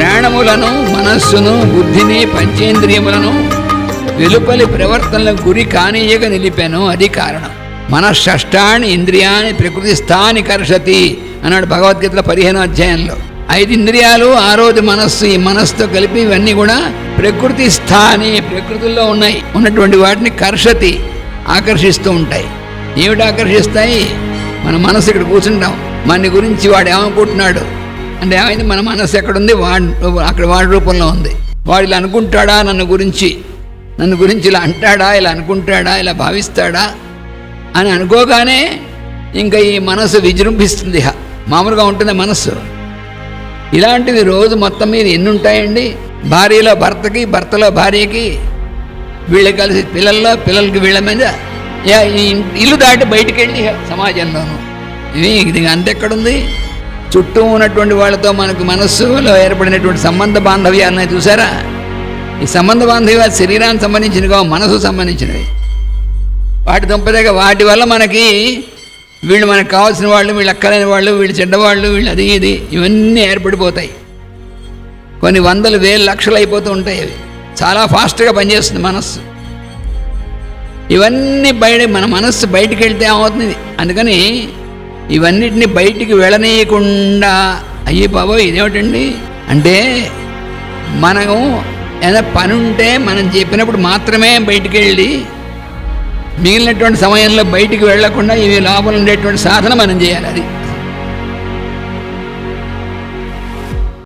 ప్రాణములను మనస్సును బుద్ధిని పంచేంద్రియములను వెలుపలి ప్రవర్తనలకు గురి కానీయక నిలిపాను. అది కారణం. మనశ్షష్టాన్ని ఇంద్రియాన్ని ప్రకృతి స్థాని కర్షతి అన్నాడు భగవద్గీతలో పదిహేను అధ్యాయంలో. ఐదు ఇంద్రియాలు ఆ రోజు మనస్సు ఈ మనస్సుతో కలిపి ఇవన్నీ కూడా ప్రకృతి స్థాని ప్రకృతిలో ఉన్నాయి. ఉన్నటువంటి వాటిని కర్షతి ఆకర్షిస్తూ ఉంటాయి. ఏమిటి ఆకర్షిస్తాయి? మన మనసు ఇక్కడ కూర్చుంటాం. మన గురించి వాడు ఏమనుకుంటున్నాడు? అంటే ఏమైంది? మన మనసు ఎక్కడుంది? వాడు అక్కడ వాడి రూపంలో ఉంది. వాడు ఇలా అనుకుంటాడా? నన్ను గురించి నన్ను గురించి ఇలా అంటాడా? ఇలా అనుకుంటాడా? ఇలా భావిస్తాడా? అని అనుకోగానే ఇంకా ఈ మనసు విజృంభిస్తుంది మామూలుగా ఉంటుంది మనస్సు. ఇలాంటివి రోజు మొత్తం మీద ఎన్ని ఉంటాయండి? భార్యలో భర్తకి భర్తలో భార్యకి వీళ్ళు కలిసి పిల్లల్లో పిల్లలకి వీళ్ళ మీద యా, ఈ ఇల్లు దాటి బయటికి వెళ్ళి సమాజంలోనూ. ఇది ఇది అంతెక్కడుంది? చుట్టూ ఉన్నటువంటి వాళ్ళతో మనకు మనస్సులో ఏర్పడినటువంటి సంబంధ బాంధవ్యాలని చూసారా? ఈ సంబంధ బాంధవ్యాలు శరీరానికి సంబంధించినవి కావు మనసు సంబంధించినవి. వాటి దుంపదేగా వాటి వల్ల మనకి వీళ్ళు మనకు కావాల్సిన వాళ్ళు వీళ్ళు అక్కలేని వాళ్ళు వీళ్ళు చెడ్డవాళ్ళు వీళ్ళు అది ఇది ఇవన్నీ ఏర్పడిపోతాయి. కొన్ని వందలు వేలు లక్షలు అయిపోతూ ఉంటాయి అవి. చాలా ఫాస్ట్గా పనిచేస్తుంది మనస్సు. ఇవన్నీ బయట మన మనస్సు బయటికి వెళ్తే ఏమవుతుంది? అందుకని ఇవన్నిటిని బయటికి వెళ్ళనీయకుండా. అయ్యి బాబోయ్ ఇదేమిటండి? అంటే మనము ఏదైనా పని ఉంటే మనం చెప్పినప్పుడు మాత్రమే బయటికి వెళ్ళి మిగిలినటువంటి సమయంలో బయటికి వెళ్ళకుండా ఇవి లోపల ఉండేటువంటి సాధన మనం చేయాలి అది.